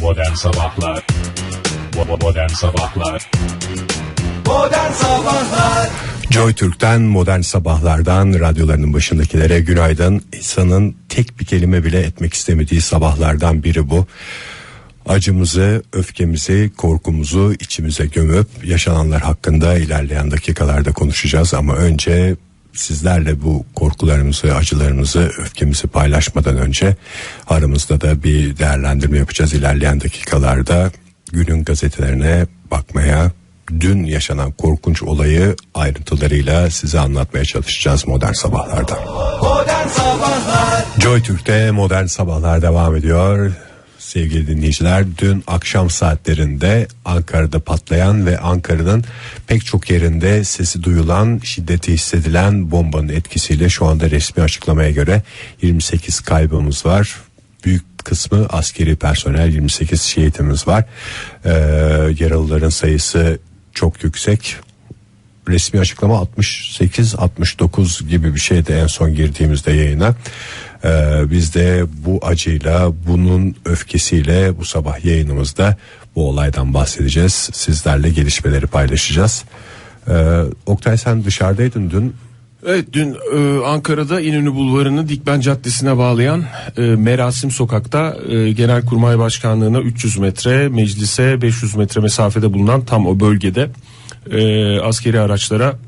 Modern Sabahlar Modern Sabahlar Modern Sabahlar Joy Türk'ten modern sabahlardan radyolarının başındakilere günaydın. İnsanın tek bir kelime bile etmek istemediği sabahlardan biri bu. Acımızı, öfkemizi, korkumuzu içimize gömüp yaşananlar hakkında ilerleyen dakikalarda konuşacağız ama önce sizlerle bu korkularımızı, acılarımızı, öfkemizi paylaşmadan önce aramızda da bir değerlendirme yapacağız ilerleyen dakikalarda. Günün gazetelerine bakmaya, dün yaşanan korkunç olayı ayrıntılarıyla size anlatmaya çalışacağız modern sabahlarda. Modern Sabahlar Joy Türk'te modern sabahlar devam ediyor. Sevgili dinleyiciler dün akşam saatlerinde Ankara'da patlayan ve Ankara'nın pek çok yerinde sesi duyulan şiddeti hissedilen bombanın etkisiyle şu anda resmi açıklamaya göre 28 kaybımız var. Büyük kısmı askeri personel 28 şehitimiz var. Ee, yaralıların sayısı çok yüksek resmi açıklama 68 69 gibi bir şeydi en son girdiğimizde yayına. Ee, biz de bu acıyla bunun öfkesiyle bu sabah yayınımızda bu olaydan bahsedeceğiz. Sizlerle gelişmeleri paylaşacağız. Ee, Oktay sen dışarıdaydın dün. Evet dün e, Ankara'da İnönü Bulvarı'nı Dikmen Caddesi'ne bağlayan e, Merasim Sokak'ta e, Genelkurmay Başkanlığı'na 300 metre, meclise 500 metre mesafede bulunan tam o bölgede e, askeri araçlara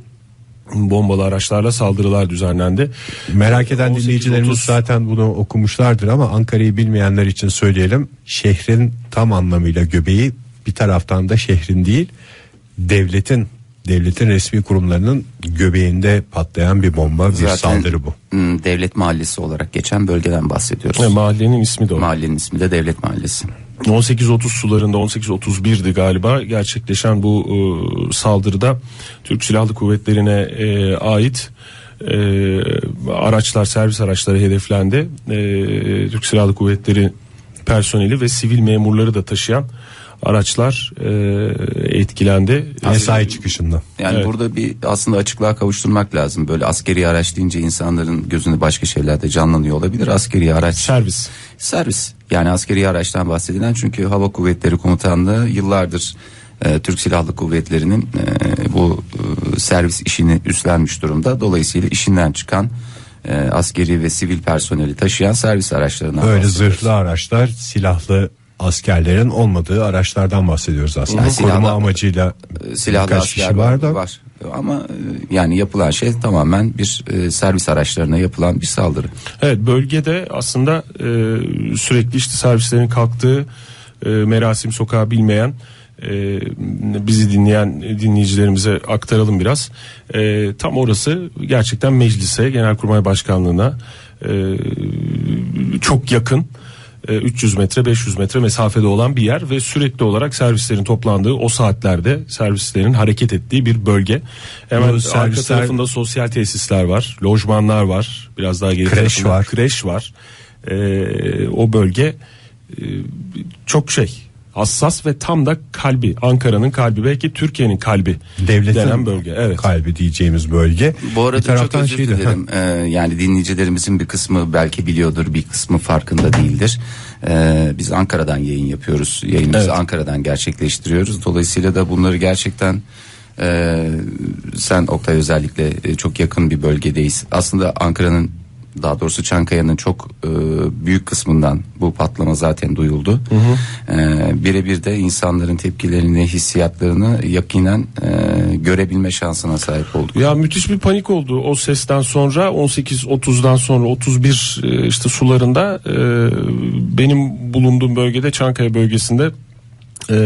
bombalı araçlarla saldırılar düzenlendi. Merak eden 18.30 dinleyicilerimiz zaten bunu okumuşlardır ama Ankara'yı bilmeyenler için söyleyelim. Şehrin tam anlamıyla göbeği bir taraftan da şehrin değil devletin devletin resmi kurumlarının göbeğinde patlayan bir bomba bir Zaten, saldırı bu. hmm, Devlet Mahallesi olarak geçen bölgeden bahsediyoruz. E, mahallenin ismi de o. Mahallenin ismi de Devlet Mahallesi. 18.30 sularında 18.31'di galiba gerçekleşen bu e, saldırıda Türk Silahlı Kuvvetleri'ne e, ait e, araçlar servis araçları hedeflendi. E, Türk Silahlı Kuvvetleri personeli ve sivil memurları da taşıyan araçlar e, etkilendi. Mesai çıkışında. Yani Evet. burada bir aslında açıklığa kavuşturmak lazım. Böyle askeri araç deyince insanların gözünde başka şeyler de canlanıyor olabilir. Askeri araç Servis. servis. Yani askeri araçtan bahsedilen çünkü Hava Kuvvetleri Komutanlığı yıllardır e, Türk Silahlı Kuvvetleri'nin e, bu e, servis işini üstlenmiş durumda. Dolayısıyla işinden çıkan e, askeri ve sivil personeli taşıyan servis araçlarından Böyle zırhlı araçlar silahlı askerlerin olmadığı araçlardan bahsediyoruz aslında. Yani Koruma silahlı- amacıyla E, silahlı birkaç asker kişi var da var. Ama e, yani yapılan şey tamamen bir e, servis araçlarına yapılan bir saldırı. Evet bölgede aslında e, sürekli işte servislerin kalktığı e, Merasim Sokağı bilmeyen e, bizi dinleyen dinleyicilerimize aktaralım biraz. E, tam orası gerçekten meclise, Genelkurmay Başkanlığı'na e, çok yakın. E, 300 metre 500 metre mesafede olan bir yer ve sürekli olarak servislerin toplandığı o saatlerde servislerin hareket ettiği bir bölge. Hemen Bu arka tarafında sosyal tesisler var, lojmanlar var, biraz daha geri Kreş var. kreş var. Ee, o bölge e, çok şey hassas ve tam da kalbi Ankara'nın kalbi belki Türkiye'nin kalbi devletin denen bölge. Evet. kalbi diyeceğimiz bölge. Bu arada bir taraftan çok özür şey dilerim. Ee, yani dinleyicilerimizin bir kısmı belki biliyordur, bir kısmı farkında değildir. Ee, biz Ankara'dan yayın yapıyoruz. Yayınımızı Evet. Ankara'dan gerçekleştiriyoruz. Dolayısıyla da bunları gerçekten e, sen Oktay özellikle e, çok yakın bir bölgedeyiz. Aslında Ankara'nın daha doğrusu Çankaya'nın çok e, büyük kısmından bu patlama zaten duyuldu. E, Birebir de insanların tepkilerini, hissiyatlarını yakinen e, görebilme şansına sahip olduk. Ya müthiş bir panik oldu o sesten sonra 18.30'dan sonra 31 e, işte sularında e, benim bulunduğum bölgede Çankaya bölgesinde e,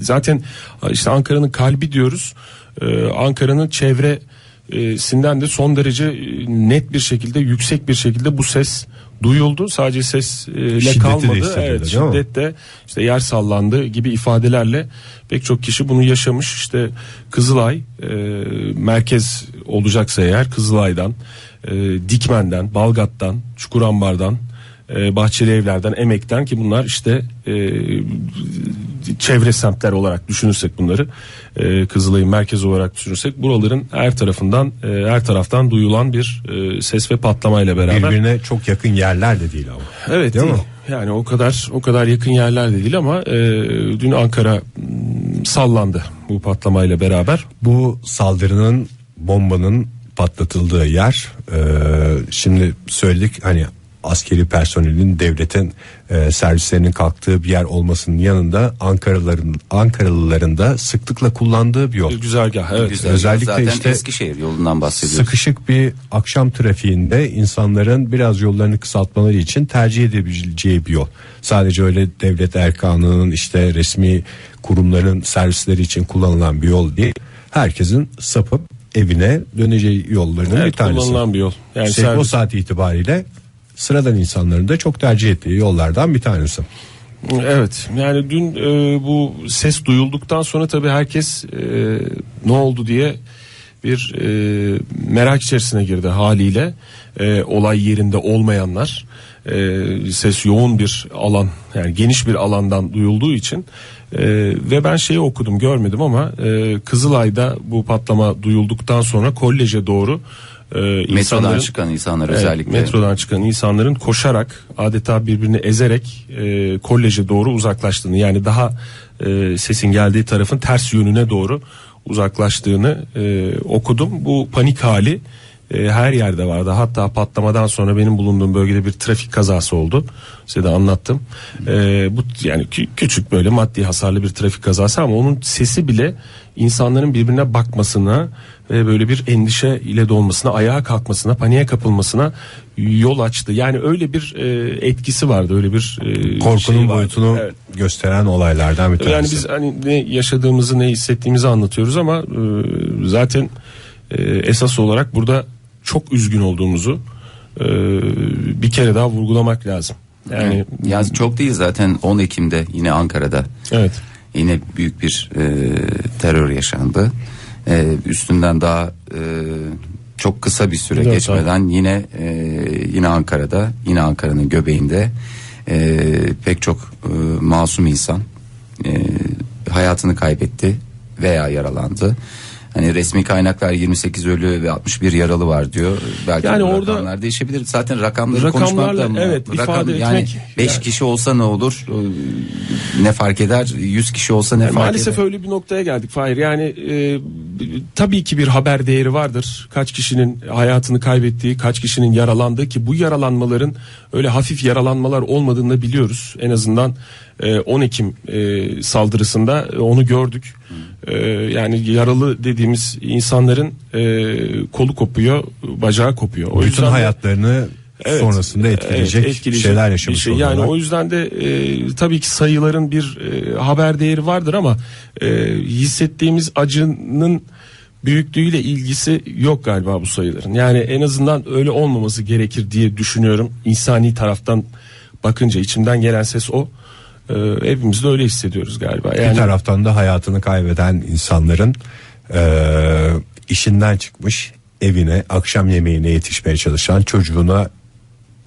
zaten işte Ankara'nın kalbi diyoruz E, Ankara'nın çevre sinden de son derece e, net bir şekilde yüksek bir şekilde bu ses duyuldu. Sadece sesle Şiddeti de kalmadı. Evet, şiddet de işte yer sallandı gibi ifadelerle pek çok kişi bunu yaşamış. İşte Kızılay e, merkez olacaksa eğer Kızılay'dan, e, Dikmen'den, Balgat'tan, Çukurambar'dan, e, Bahçeli Evler'den, Emek'ten ki bunlar işte e, çevre semtler olarak düşünürsek bunları e, Kızılay'ın merkezi olarak düşünürsek buraların her tarafından e, her taraftan duyulan bir e, ses ve patlamayla beraber Birbirine çok yakın yerler de değil ama. Evet Değil değil, mi? Yani o kadar o kadar yakın yerler de değil ama e, dün Ankara sallandı bu patlamayla beraber. Bu saldırının bombanın patlatıldığı yer e, şimdi söyledik hani askeri personelin devletin e, servislerinin kalktığı bir yer olmasının yanında Ankaralıların Ankaralıların da sıklıkla kullandığı bir yol. Güzergah evet. Güzel. Özellikle Zaten işte- Eskişehir yolundan bahsediyoruz. Sıkışık bir akşam trafiğinde insanların biraz yollarını kısaltmaları için tercih edebileceği bir yol. Sadece öyle devlet erkanının işte resmi kurumların servisleri için kullanılan bir yol değil. Herkesin sapıp evine döneceği yollarının bir Evet, tanesi. kullanılan bir yol. Yani Şey, o servis- saat itibariyle sıradan insanların da çok tercih ettiği yollardan bir tanesi. Evet yani dün e, bu ses duyulduktan sonra tabii herkes e, ne oldu diye bir e, merak içerisine girdi haliyle E, olay yerinde olmayanlar e, ses yoğun bir alan yani geniş bir alandan duyulduğu için e, ve ben şeyi okudum görmedim ama e, Kızılay'da bu patlama duyulduktan sonra koleje doğru e, Metrodan çıkan insanlar Evet, özellikle. metrodan çıkan insanların koşarak adeta birbirini ezerek e, koleje doğru uzaklaştığını yani daha e, sesin geldiği tarafın ters yönüne doğru uzaklaştığını e, okudum. Bu panik hali e, her yerde vardı. Hatta patlamadan sonra benim bulunduğum bölgede bir trafik kazası oldu. Size de anlattım. E, bu yani kü- küçük böyle maddi hasarlı bir trafik kazası ama onun sesi bile insanların birbirine bakmasına ve böyle bir endişe ile dolmasına, ayağa kalkmasına, paniğe kapılmasına yol açtı. Yani öyle bir e, etkisi vardı, öyle bir e, Korkunun şey boyutunu Evet. gösteren olaylardan bir tanesi. Yani biz hani ne yaşadığımızı, ne hissettiğimizi anlatıyoruz ama e, zaten e, esas olarak burada çok üzgün olduğumuzu e, bir kere daha vurgulamak lazım. Yani Ya çok değil zaten 10 Ekim'de yine Ankara'da evet. yine büyük bir e, terör yaşandı. E, üstünden daha e, çok kısa bir süre Dört geçmeden yine e, yine Ankara'da yine Ankara'nın göbeğinde e, pek çok e, masum insan e, hayatını kaybetti veya yaralandı. Hani resmi kaynaklar 28 ölü ve 61 yaralı var diyor. Belki Yani orada- rakamlar değişebilir. Zaten rakamları Rakamlarla, konuşmak da evet, ifade yani etmek- 5 yani- kişi olsa ne olur? Ne fark eder? 100 kişi olsa ne Yani fark maalesef eder? öyle bir noktaya geldik Fahir. Yani e, tabii ki bir haber değeri vardır. Kaç kişinin hayatını kaybettiği, kaç kişinin yaralandığı ki bu yaralanmaların öyle hafif yaralanmalar olmadığını da biliyoruz. En azından e, 10 Ekim e, saldırısında e, onu gördük. E, yani yaralı dediğimiz insanların e, kolu kopuyor, bacağı kopuyor. O bütün yüzden de- hayatlarını Evet, sonrasında etkileyecek, evet, etkileyecek şeyler bir yaşamış şey. Yani oluyorlar. o yüzden de e, tabii ki sayıların bir e, haber değeri vardır ama e, hissettiğimiz acının büyüklüğüyle ilgisi yok galiba bu sayıların. Yani en azından öyle olmaması gerekir diye düşünüyorum. İnsani taraftan bakınca içimden gelen ses o. E, hepimiz de öyle hissediyoruz galiba. Bir Yani taraftan da hayatını kaybeden insanların e, işinden çıkmış evine akşam yemeğine yetişmeye çalışan çocuğuna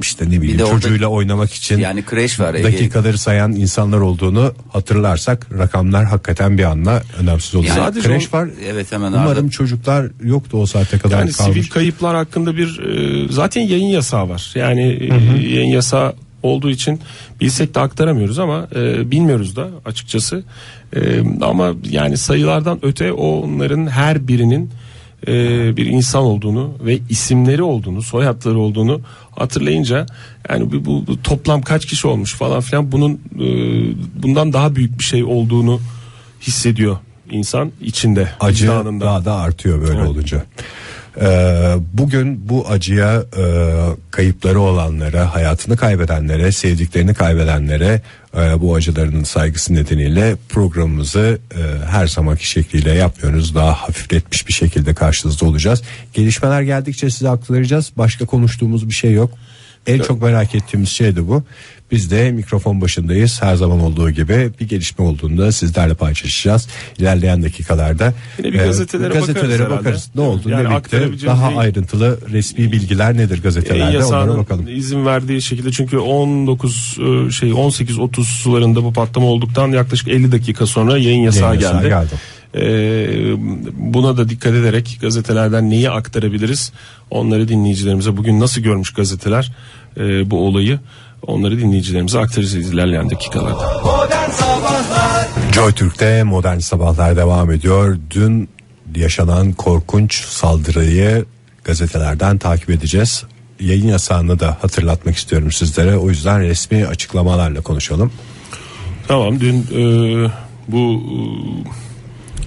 işte ne bileyim de orada- çocuğuyla oynamak için Yani kreş var. Ege. dakikaları sayan insanlar olduğunu hatırlarsak rakamlar hakikaten bir anda önemsiz oluyor. Yani Sadece Kreş o- var. Evet hemen Umarım arada. çocuklar yoktu o saate kadar Yani kalmış. sivil kayıplar hakkında bir e, zaten yayın yasağı var. Yani e, yayın yasağı olduğu için bilsek de aktaramıyoruz ama e, bilmiyoruz da açıkçası. E, ama yani sayılardan öte onların her birinin e, bir insan olduğunu ve isimleri olduğunu, soyadları olduğunu hatırlayınca yani bu, bu, bu toplam kaç kişi olmuş falan filan bunun e, bundan daha büyük bir şey olduğunu hissediyor insan içinde, acı daha da artıyor böyle Evet. olunca. Ee, bugün bu acıya e, kayıpları olanlara, hayatını kaybedenlere, sevdiklerini kaybedenlere e, bu acılarının saygısı nedeniyle programımızı e, her zamanki şekliyle yapmıyoruz. Daha hafifletmiş bir şekilde karşınızda olacağız. Gelişmeler geldikçe size aktaracağız. Başka konuştuğumuz bir şey yok. En çok merak ettiğimiz şey de bu. Biz de mikrofon başındayız. Her zaman olduğu gibi bir gelişme olduğunda sizlerle paylaşacağız. İlerleyen dakikalarda Yine bir e, gazetelere bakarız gazetelere herhalde. bakarız. Ne oldu Yani ne bitti? Daha en- ayrıntılı resmi bilgiler nedir gazetelerde onlara yasağının bakalım. izin verdiği şekilde çünkü 19 e, şey 18.30 sularında bu patlama olduktan yaklaşık 50 dakika sonra yayın yasağı Yayın yasağı geldi. geldi. Ee, buna da dikkat ederek gazetelerden neyi aktarabiliriz onları dinleyicilerimize bugün nasıl görmüş gazeteler e, bu olayı Onları dinleyicilerimize aktaracağız ilerleyen dakikalarda. Joy Türk'te modern sabahlar devam ediyor. Dün yaşanan korkunç saldırıyı gazetelerden takip edeceğiz. Yayın yasağını da hatırlatmak istiyorum sizlere. O yüzden resmi açıklamalarla konuşalım. Tamam dün e, bu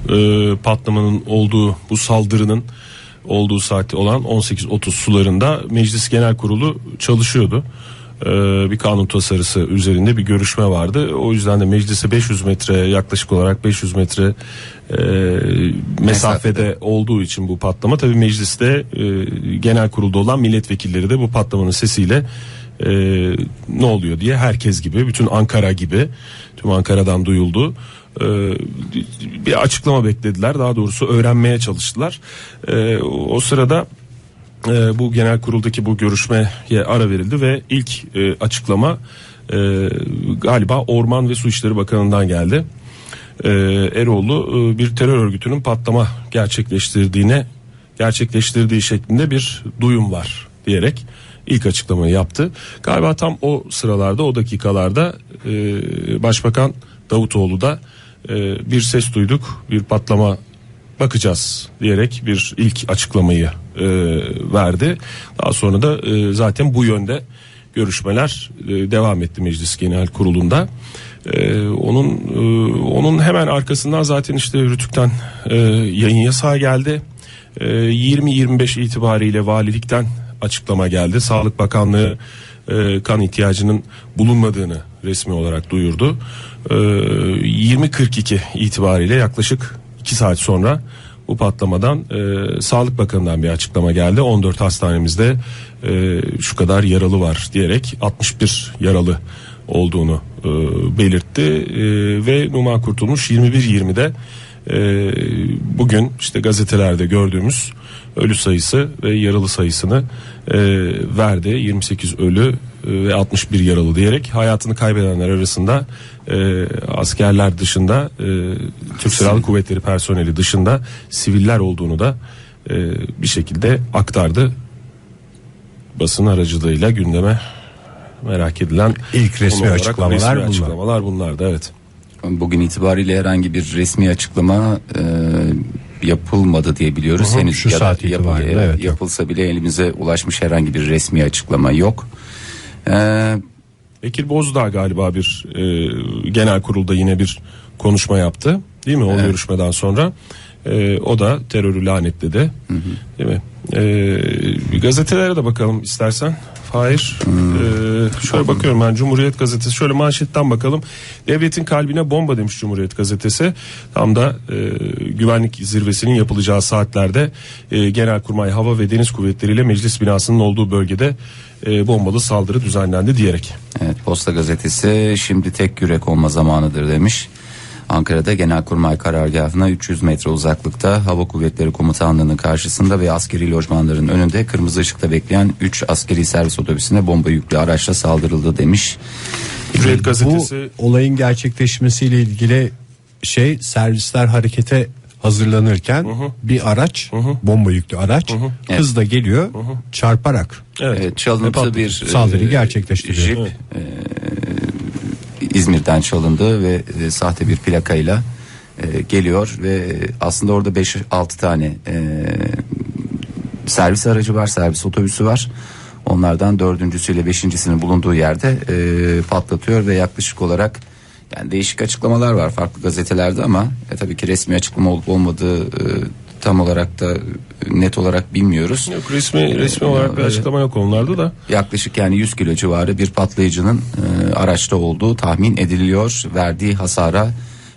e, patlamanın olduğu bu saldırının olduğu saatte olan 18.30 sularında Meclis Genel Kurulu çalışıyordu. E, bir kanun tasarısı üzerinde bir görüşme vardı. O yüzden de meclise 500 metre yaklaşık olarak 500 metre e, mesafede olduğu için bu patlama tabii mecliste e, genel kurulda olan milletvekilleri de bu patlamanın sesiyle e, ne oluyor diye herkes gibi bütün Ankara gibi tüm Ankara'dan duyuldu. E, bir açıklama beklediler daha doğrusu öğrenmeye çalıştılar. E, o sırada e, bu genel kuruldaki bu görüşmeye ara verildi ve ilk e, açıklama e, galiba Orman ve Su İşleri Bakanı'ndan geldi. E, Eroğlu e, bir terör örgütünün patlama gerçekleştirdiğine gerçekleştirdiği şeklinde bir duyum var diyerek ilk açıklamayı yaptı. Galiba tam o sıralarda o dakikalarda e, Başbakan Davutoğlu da e, bir ses duyduk bir patlama bakacağız diyerek bir ilk açıklamayı e, verdi. Daha sonra da e, zaten bu yönde görüşmeler e, devam etti Meclis Genel Kurulu'nda. E, onun e, onun hemen arkasından zaten işte Rütük'ten e, yayın yasağı geldi. E, 20-25 itibariyle valilikten açıklama geldi. Sağlık Bakanlığı e, kan ihtiyacının bulunmadığını resmi olarak duyurdu. E, 20.42 itibariyle yaklaşık 2 saat sonra bu patlamadan e, Sağlık Bakanı'ndan bir açıklama geldi. 14 hastanemizde e, şu kadar yaralı var diyerek 61 yaralı olduğunu e, belirtti e, ve Numan Kurtulmuş 21.20'de e, bugün işte gazetelerde gördüğümüz ölü sayısı ve yaralı sayısını e, verdi. 28 ölü e, ve 61 yaralı diyerek hayatını kaybedenler arasında e, askerler dışında e, Türk Silahlı Kuvvetleri personeli dışında siviller olduğunu da e, bir şekilde aktardı. Basın aracılığıyla gündeme merak edilen İlk resmi olarak açıklamalar resmi bunlar. açıklamalar bunlardı evet. Bugün itibariyle herhangi bir resmi açıklama e, yapılmadı diye biliyoruz. Hı hı, Henüz şu ya da saat yap- itibariyle, e, evet, yok. yapılsa bile elimize ulaşmış herhangi bir resmi açıklama yok. E, Bekir Bozdağ galiba bir e, genel kurulda yine bir konuşma yaptı. Değil mi o görüşmeden sonra? E, o da terörü lanetledi. Değil mi? E, gazetelere de bakalım istersen. Hayır. E, şöyle bakıyorum ben Cumhuriyet Gazetesi. Şöyle manşetten bakalım. Devletin kalbine bomba demiş Cumhuriyet Gazetesi. Tam da e, güvenlik zirvesinin yapılacağı saatlerde e, Genelkurmay Hava ve Deniz Kuvvetleri ile meclis binasının olduğu bölgede e, bombalı saldırı düzenlendi diyerek. Evet Posta Gazetesi şimdi tek yürek olma zamanıdır demiş. Ankara'da Genelkurmay karargahına 300 metre uzaklıkta Hava Kuvvetleri Komutanlığı'nın karşısında ve askeri lojmanların önünde kırmızı ışıkta bekleyen 3 askeri servis otobüsüne bomba yüklü araçla saldırıldı demiş. Cumhuriyet Gazetesi Bu olayın gerçekleşmesiyle ilgili şey servisler harekete hazırlanırken bir araç bomba yüklü araç hızla geliyor çarparak evet, Evet, çalıntı bir saldırıyı e, gerçekleştiriyor. Jip e, İzmir'den çalındı ve e, sahte bir plakayla e, geliyor ve aslında orada 5-6 tane e, servis aracı var, servis otobüsü var. Onlardan dördüncüsüyle beşincisinin bulunduğu yerde e, patlatıyor ve yaklaşık olarak yani değişik açıklamalar var farklı gazetelerde ama e, tabii ki resmi açıklama olup olmadığı e, tam olarak da net olarak bilmiyoruz. Yok resmi resmi olarak bir açıklama yok onlarda da. Yaklaşık yani 100 kilo civarı bir patlayıcının e, araçta olduğu tahmin ediliyor. Verdiği hasara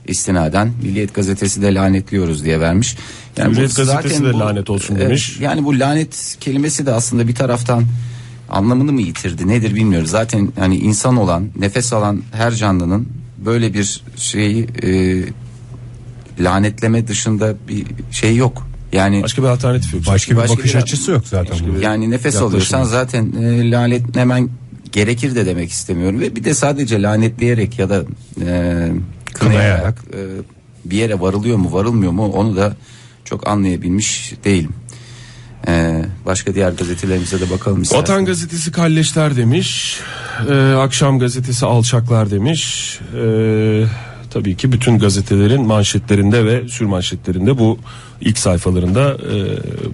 istinaden Milliyet gazetesi de lanetliyoruz diye vermiş. Yani Milliyet bu gazetesi de lanet olsun e, demiş. Yani bu lanet kelimesi de aslında bir taraftan anlamını mı yitirdi nedir bilmiyoruz. Zaten hani insan olan nefes alan her canlının böyle bir şeyi e, lanetleme dışında bir şey yok. Yani Başka bir alternatif yok. Başka bir Başka bakış bir- açısı yok zaten. bunun. yani nefes yaklaşım alıyorsan yok. zaten e, lanetlemen gerekir de demek istemiyorum ve bir de sadece lanetleyerek ya da e, kınayarak e, bir yere varılıyor mu varılmıyor mu onu da çok anlayabilmiş değilim. Ee, başka diğer gazetelerimize de bakalım istersen. Vatan gazetesi kalleşler demiş. Ee, akşam gazetesi alçaklar demiş. Ee, tabii ki bütün gazetelerin manşetlerinde ve sürmanşetlerinde bu ilk sayfalarında e,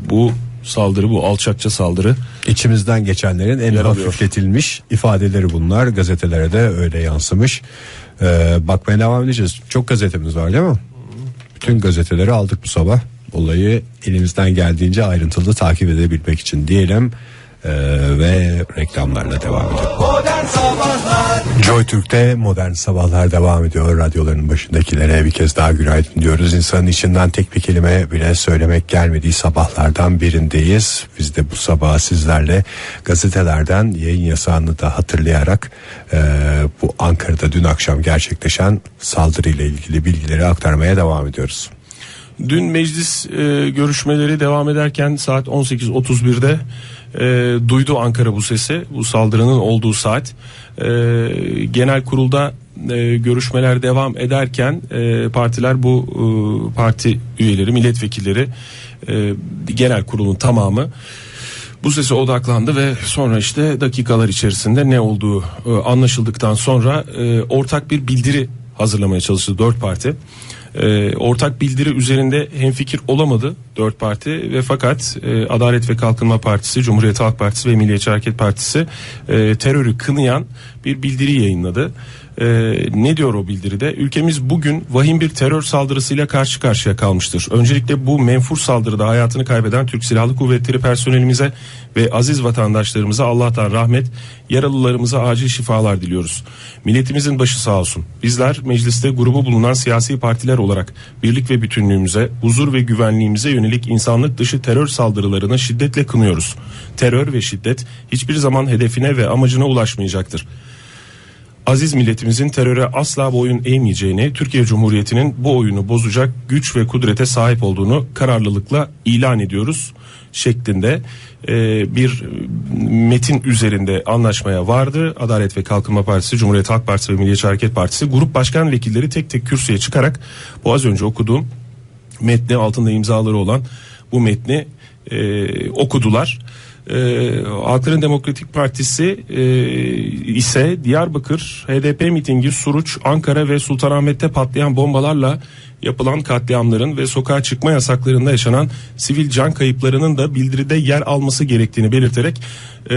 bu saldırı bu alçakça saldırı İçimizden geçenlerin en hafifletilmiş ifadeleri bunlar. Gazetelere de öyle yansımış. Ee, bakmaya devam edeceğiz. Çok gazetemiz var değil mi? Bütün gazeteleri aldık bu sabah. Olayı elimizden geldiğince ayrıntılı takip edebilmek için diyelim. Ee, ve reklamlarla devam Sabahlar Joy Türk'te modern sabahlar devam ediyor. Radyoların başındakilere bir kez daha günaydın diyoruz. İnsanın içinden tek bir kelime bile söylemek gelmediği sabahlardan birindeyiz. Biz de bu sabah sizlerle gazetelerden yayın yasağını da hatırlayarak e, bu Ankara'da dün akşam gerçekleşen saldırıyla ilgili bilgileri aktarmaya devam ediyoruz. Dün meclis e, görüşmeleri devam ederken saat 18.31'de e, duydu Ankara bu sesi bu saldırının olduğu saat E, genel kurulda e, görüşmeler devam ederken e, partiler bu e, parti üyeleri milletvekilleri e, genel kurulun tamamı bu sese odaklandı ve sonra işte dakikalar içerisinde ne olduğu e, anlaşıldıktan sonra e, ortak bir bildiri hazırlamaya çalıştı dört parti. E, ortak bildiri üzerinde hemfikir olamadı dört parti ve fakat e, Adalet ve Kalkınma Partisi, Cumhuriyet Halk Partisi ve Milliyetçi Hareket Partisi e, terörü kınayan bir bildiri yayınladı. E, ne diyor o bildiride? Ülkemiz bugün vahim bir terör saldırısıyla karşı karşıya kalmıştır. Öncelikle bu menfur saldırıda hayatını kaybeden Türk Silahlı Kuvvetleri personelimize ve aziz vatandaşlarımıza Allah'tan rahmet, yaralılarımıza acil şifalar diliyoruz. Milletimizin başı sağ olsun. Bizler mecliste grubu bulunan siyasi partiler olarak birlik ve bütünlüğümüze, huzur ve güvenliğimize yönelik insanlık dışı terör saldırılarını şiddetle kınıyoruz. Terör ve şiddet hiçbir zaman hedefine ve amacına ulaşmayacaktır. Aziz milletimizin teröre asla boyun eğmeyeceğini, Türkiye Cumhuriyeti'nin bu oyunu bozacak güç ve kudrete sahip olduğunu kararlılıkla ilan ediyoruz şeklinde e, bir metin üzerinde anlaşmaya vardı. Adalet ve Kalkınma Partisi, Cumhuriyet Halk Partisi ve Milliyetçi Hareket Partisi grup başkan vekilleri tek tek kürsüye çıkarak bu az önce okuduğum metni altında imzaları olan bu metni e, okudular. E, Halkların Demokratik Partisi e, ise Diyarbakır HDP mitingi Suruç, Ankara ve Sultanahmet'te patlayan bombalarla yapılan katliamların ve sokağa çıkma yasaklarında yaşanan sivil can kayıplarının da bildiride yer alması gerektiğini belirterek e,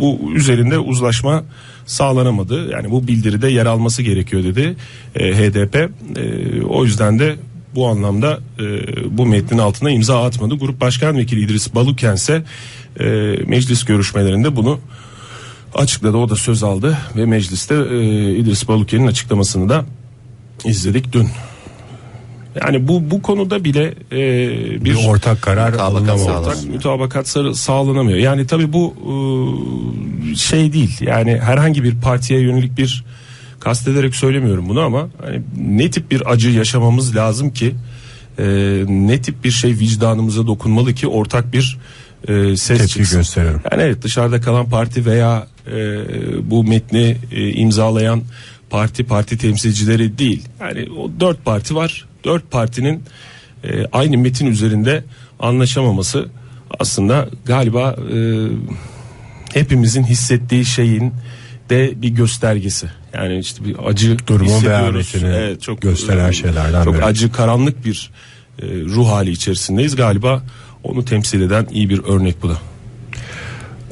bu üzerinde uzlaşma sağlanamadı. Yani bu bildiride yer alması gerekiyor dedi e, HDP. E, o yüzden de bu anlamda e, bu metnin altına imza atmadı. Grup Başkan Vekili İdris Baluken ise e, meclis görüşmelerinde bunu açıkladı. O da söz aldı ve mecliste e, İdris Baluken'in açıklamasını da izledik dün. Yani bu bu konuda bile e, bir, Bir ortak karar Mutabakat ortak mütabakat sarı- sağlanamıyor. Yani tabii bu e, şey değil. Yani herhangi bir partiye yönelik bir kastederek söylemiyorum bunu ama hani ne tip bir acı yaşamamız lazım ki e, ne tip bir şey vicdanımıza dokunmalı ki ortak bir e, ses Tepki çıksın. gösterelim. Yani evet dışarıda kalan parti veya e, bu metni e, imzalayan parti parti temsilcileri değil. Yani o dört parti var. Dört partinin e, aynı metin üzerinde anlaşamaması aslında galiba e, hepimizin hissettiği şeyin de bir göstergesi. Yani işte bir acı Durumun vehametini gösteren şeylerden çok biri. acı karanlık bir e, ruh hali içerisindeyiz galiba. Onu temsil eden iyi bir örnek bu da.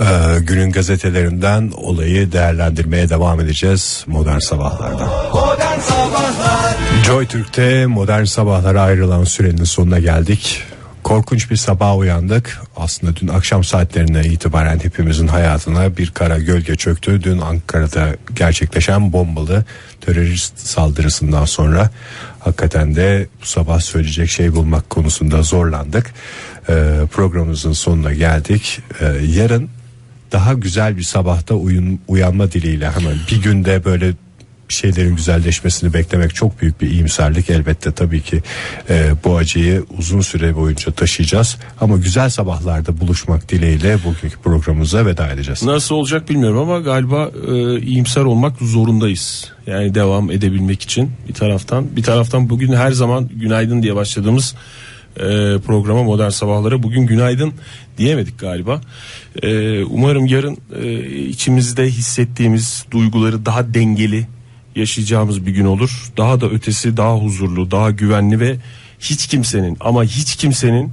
Ee, günün gazetelerinden olayı değerlendirmeye devam edeceğiz modern sabahlarda. Modern Sabahlar Joy Türk'te modern sabahlara ayrılan sürenin sonuna geldik. Korkunç bir sabah uyandık. Aslında dün akşam saatlerine itibaren hepimizin hayatına bir kara gölge çöktü. Dün Ankara'da gerçekleşen bombalı terörist saldırısından sonra hakikaten de bu sabah söyleyecek şey bulmak konusunda zorlandık. Ee, programımızın sonuna geldik. Ee, yarın daha güzel bir sabahta uyun, uyanma dileğiyle hemen bir günde böyle bir şeylerin güzelleşmesini beklemek çok büyük bir iyimserlik elbette tabii ki e, bu acıyı uzun süre boyunca taşıyacağız ama güzel sabahlarda buluşmak dileğiyle bugünkü programımıza veda edeceğiz. Nasıl olacak bilmiyorum ama galiba e, iyimser olmak zorundayız. Yani devam edebilmek için bir taraftan. Bir taraftan bugün her zaman günaydın diye başladığımız e, programa Modern Sabahlara. Bugün günaydın diyemedik galiba. E, umarım yarın e, içimizde hissettiğimiz duyguları daha dengeli yaşayacağımız bir gün olur. Daha da ötesi daha huzurlu, daha güvenli ve hiç kimsenin ama hiç kimsenin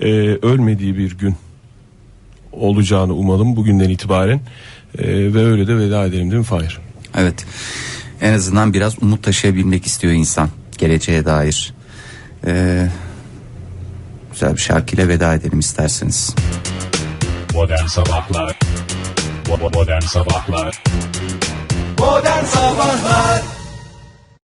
e, ölmediği bir gün olacağını umalım bugünden itibaren. E, ve öyle de veda edelim değil mi Fahir? Evet. En azından biraz umut taşıyabilmek istiyor insan geleceğe dair. Ee, güzel bir şarkıyla veda edelim isterseniz. Modern Sabahlar Modern Sabahlar Modern Sabahlar